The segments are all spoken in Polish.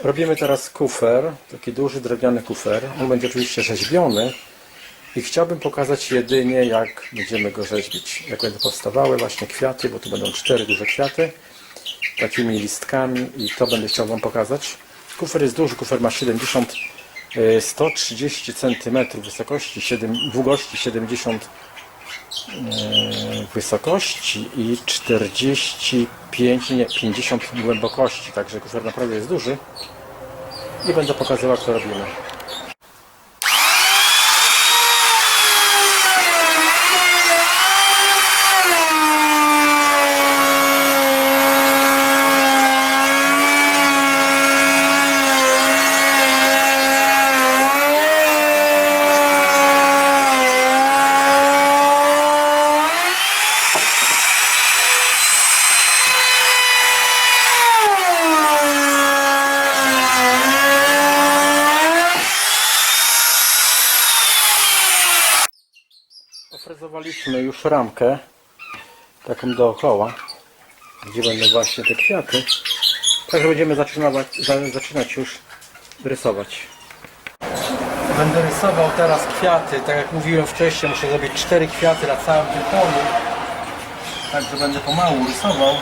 Robimy teraz kufer, taki duży drewniany kufer. On będzie oczywiście rzeźbiony i chciałbym pokazać jedynie jak będziemy go rzeźbić. Jak będą powstawały właśnie kwiaty, bo tu będą cztery duże kwiaty takimi listkami i to będę chciał Wam pokazać. Kufer jest duży, kufer ma 70 e, 130 cm wysokości, 7, długości 70 e, wysokości i 45, nie 50 głębokości, także kufer naprawdę jest duży i będę pokazywał to robimy. Ofrezowaliśmy już ramkę taką dookoła, gdzie będą właśnie te kwiaty. Także będziemy zaczynać, za- zaczynać już rysować. Będę rysował teraz kwiaty. Tak jak mówiłem wcześniej, muszę zrobić cztery kwiaty na całym tym polu. Także będę pomału rysował.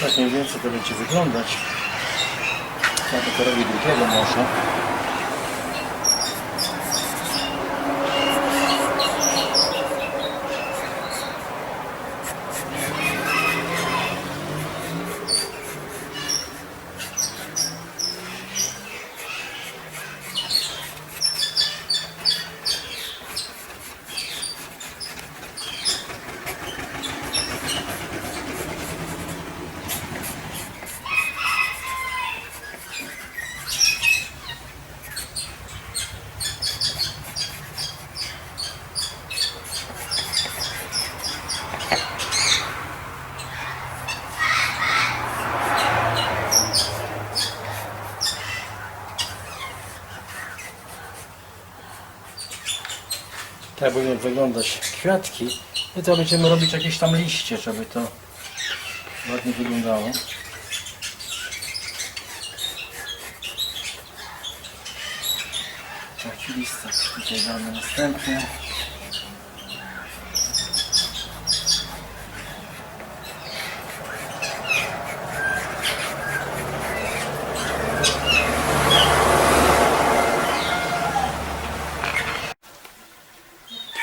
Tak mniej więcej to będzie wyglądać. Ja to robię drugiego może. Tak powinny wyglądać kwiatki. I to będziemy robić jakieś tam liście, żeby to ładnie wyglądało. Trzeci listek tutaj damy.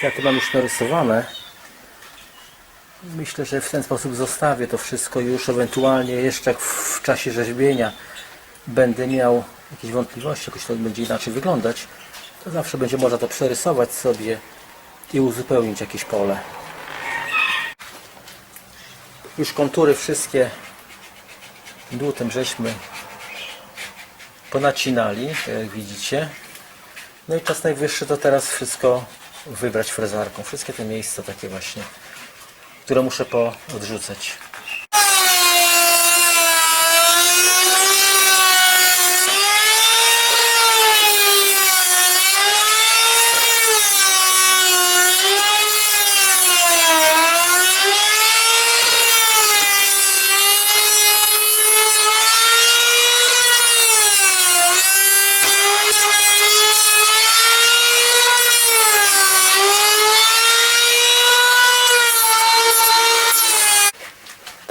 Kwiaty mam już narysowane. Myślę, że w ten sposób zostawię to wszystko już ewentualnie jeszcze w czasie rzeźbienia będę miał jakieś wątpliwości, jakoś to będzie inaczej wyglądać, to zawsze będzie można to przerysować sobie i uzupełnić jakieś pole. Już kontury wszystkie dłutem żeśmy ponacinali, jak widzicie. No i czas najwyższy to teraz wszystko wybrać frezarką. Wszystkie te miejsca takie właśnie, które muszę poodrzucać.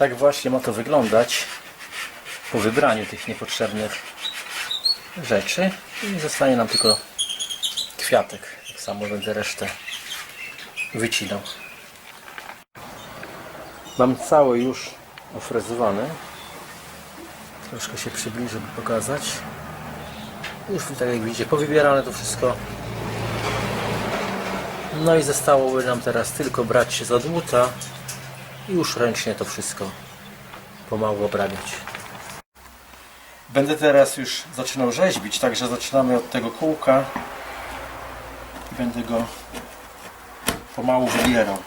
Tak właśnie ma to wyglądać po wybraniu tych niepotrzebnych rzeczy i zostanie nam tylko kwiatek. Jak Samo będę resztę wycinał. Mam cały już ofrezowany. Troszkę się przybliżę, by pokazać. Już tak jak widzicie, powybierane to wszystko. No i zostałoby nam teraz tylko brać się za dłuta i już ręcznie to wszystko pomału obrabiać. Będę teraz już zaczynał rzeźbić, także zaczynamy od tego kółka. Będę go pomału wybierał.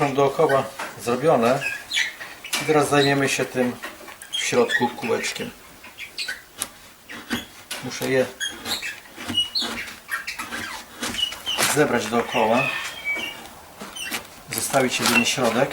Już dookoła zrobione. I teraz zajmiemy się tym w środku kółeczkiem. Muszę je zebrać dookoła. Zostawić jedynie środek.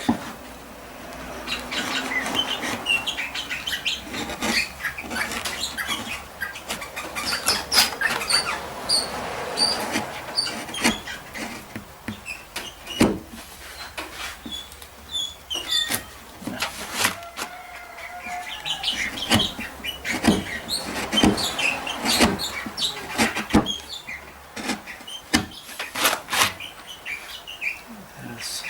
Teraz.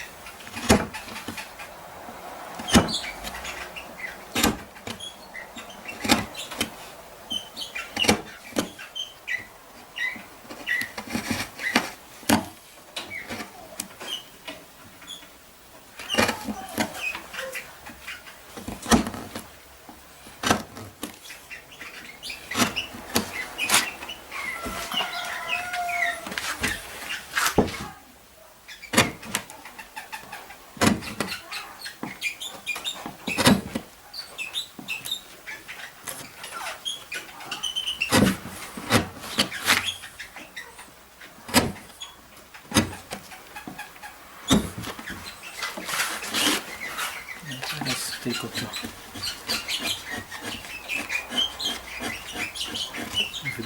Teraz tylko to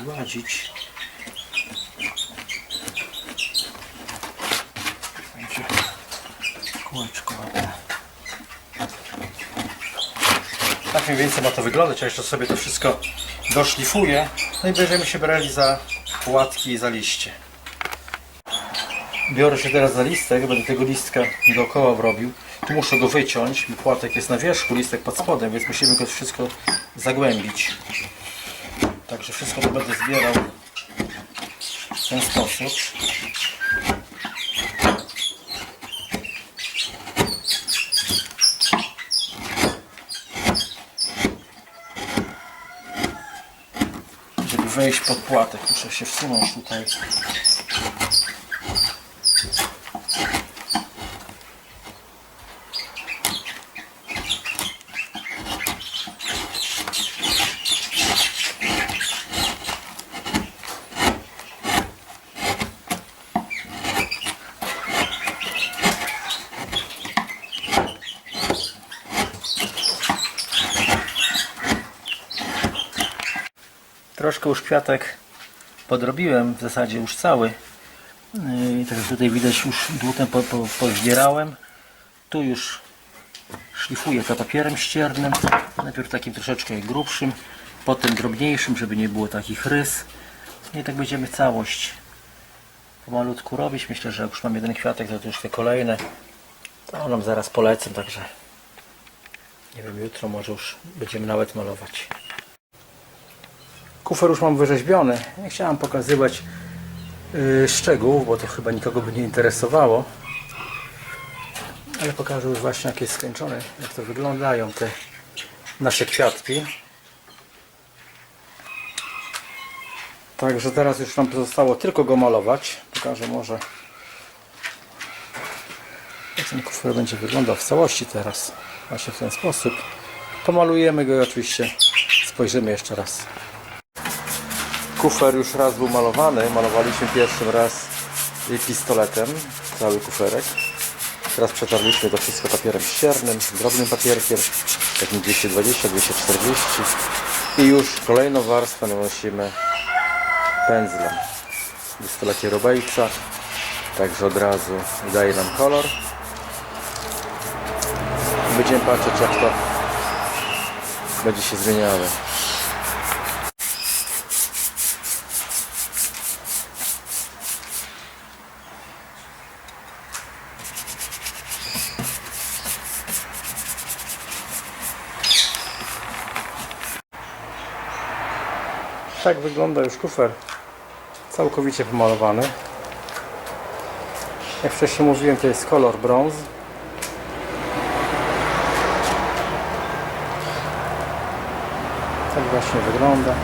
wygładzić. Będzie kółeczko ładne. Tak mniej więcej ma to wyglądać, a jeszcze sobie to wszystko doszlifuję. No i będziemy się brali za płatki i za liście. Biorę się teraz za listek, będę tego listka dookoła robił. Tu muszę go wyciąć, płatek jest na wierzchu, listek pod spodem, więc musimy go wszystko zagłębić. Także wszystko to będę zbierał w ten sposób. Żeby wejść pod płatek, muszę się wsunąć tutaj. Troszkę już kwiatek podrobiłem, w zasadzie już cały. Yy, tak jak tutaj widać już dłutem po, po. Tu już szlifuję to papierem ściernym. Najpierw takim troszeczkę grubszym, potem drobniejszym, żeby nie było takich rys. I tak będziemy całość pomalutku robić. Myślę, że jak już mam jeden kwiatek, to już te kolejne to nam zaraz polecę, także nie wiem, jutro może już będziemy nawet malować. Kufer już mam wyrzeźbiony. Nie chciałem pokazywać yy, szczegółów, bo to chyba nikogo by nie interesowało. Ale pokażę już właśnie jak jest skończony, jak to wyglądają te nasze kwiatki. Także teraz już nam pozostało tylko go malować. Pokażę może jak ten kufer będzie wyglądał w całości teraz. Właśnie w ten sposób. Pomalujemy go i oczywiście spojrzymy jeszcze raz. Kufer już raz był malowany. Malowaliśmy pierwszym raz pistoletem cały kuferek. Teraz przetarliśmy to wszystko papierem ściernym, drobnym papierkiem, takim 220, 240 i już kolejną warstwę nanosimy pędzlem. Jest to także od razu daje nam kolor. Będziemy patrzeć jak to będzie się zmieniało. Tak wygląda już kufer całkowicie pomalowany. Jak wcześniej mówiłem, to jest kolor brąz. Tak właśnie wygląda.